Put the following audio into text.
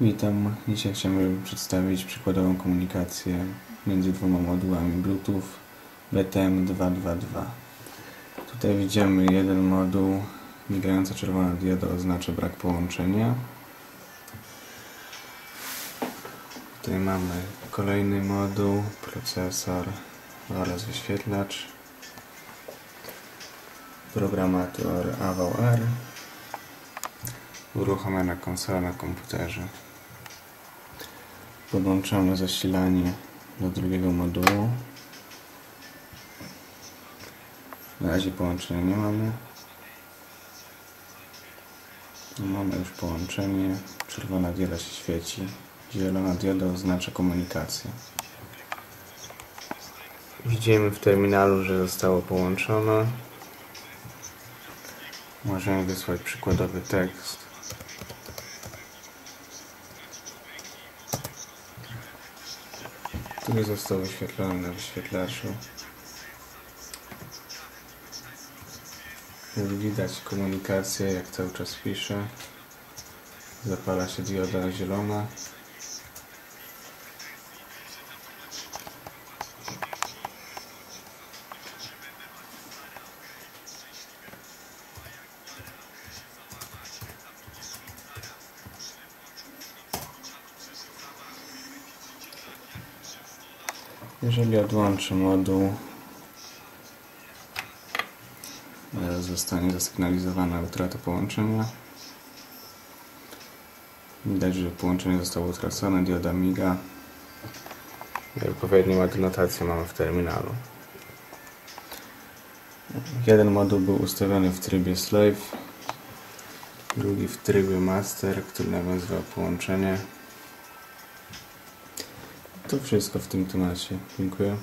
Witam. Dzisiaj chciałbym przedstawić przykładową komunikację między dwoma modułami Bluetooth BTM222. Tutaj widzimy jeden moduł, migająca czerwona dioda oznacza brak połączenia. Tutaj mamy kolejny moduł, procesor oraz wyświetlacz, programator AVR, uruchomiona konsola na komputerze. Podłączamy zasilanie do drugiego modułu. Na razie połączenia nie mamy. Mamy już połączenie. Czerwona dioda się świeci. Zielona dioda oznacza komunikację. Widzimy w terminalu, że zostało połączone. Możemy wysłać przykładowy tekst. Który został wyświetlony na wyświetlaczu. Widać komunikację, jak cały czas pisze. Zapala się dioda zielona. Jeżeli odłączę moduł, e, zostanie zasygnalizowana utrata połączenia. Widać, że połączenie zostało utracone, dioda miga. I odpowiednią adnotację mamy w terminalu. Jeden moduł był ustawiony w trybie slave, drugi w trybie master, który nawiązywał połączenie. To wszystko w tym temacie. Dziękuję.